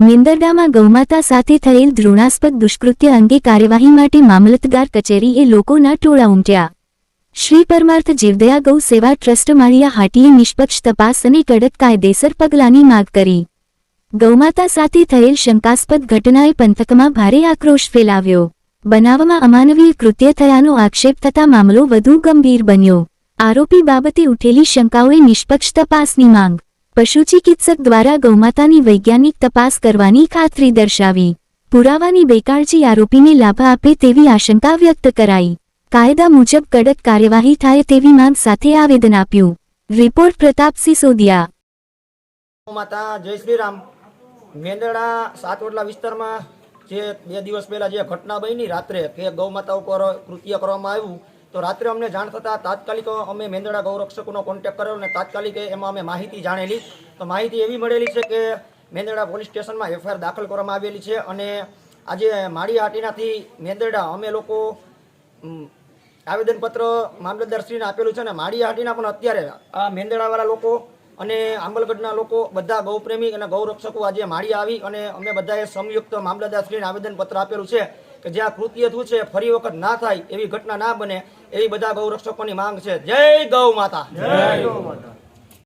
મેંદરડામાં ગૌમાતા સાથે થયેલ ધૃણાસ્પદ દુષ્કૃત્ય અંગે કાર્યવાહી માટે મામલતદાર કચેરીએ લોકોના ટોળા ઉમટ્યા. શ્રી પરમાર્થ જીવદયા ગૌ સેવા ટ્રસ્ટ માળિયા હાટીએ નિષ્પક્ષ તપાસ અને કડક કાયદેસર પગલાંની માગ કરી. ગૌમાતા સાથે થયેલ શંકાસ્પદ ઘટનાએ પંથકમાં ભારે આક્રોશ ફેલાવ્યો. બનાવમાં અમાનવીય કૃત્ય થયાનો આક્ષેપ થતા મામલો વધુ ગંભીર બન્યો. આરોપી બાબતે ઉઠેલી શંકાઓએ નિષ્પક્ષ તપાસની માંગ પશુ ચિકિત્સક દ્વારા ગૌમાતાની વૈજ્ઞાનિક તપાસ કરવાની ખાતરી દર્શાવી. પુરાવાની બેકાળજી આરોપીને લાભ આપે તેવી આશંકા વ્યક્ત કરાઈ. કાયદા મુજબ કડક કાર્યવાહી થાય તેવી માંગ સાથે આવેદન આપ્યું. રિપોર્ટ પ્રતાપસિંહ સોદિયા. માતા જય શ્રી રામ મેંદરડા સાતવડલા વિસ્તારમાં જે બે દિવસ પહેલા જે ઘટના બની રાત્રે કે ગૌ માતા ઉપર કૃત્ય કરવામાં આવ્યું તો રાત્રે અમને જાણ થતાં તાત્કાલિક અમે મેંદડા ગૌરક્ષકોનો કોન્ટેક્ટ કર્યો અને તાત્કાલિક એમાં અમે માહિતી જાણેલી. તો માહિતી એવી મળેલી છે કે મેંદડા પોલીસ સ્ટેશનમાં એફઆઈઆર દાખલ કરવામાં આવેલી છે અને આજે માળી હાટીનાથી મેંદરડા અમે લોકો આવેદનપત્ર મામલતદારશ્રીને આપેલું છે અને માળી હાટીના પણ અત્યારે આ મેંદડાવાળા લોકો અને આંબલગઢના લોકો બધા ગૌપ્રેમી અને ગૌરક્ષકો આજે માળી આવી અને અમે બધાએ સંયુક્ત મામલતદારશ્રીને આવેદનપત્ર આપેલું છે. કે જે આ કૃત્ય થયું છે, ફરી વખત ના થાય એવી ઘટના ના બને, એવી બધા ગૌરક્ષકોની માંગ છે. જય ગૌ માતા. જય ગૌ માતા.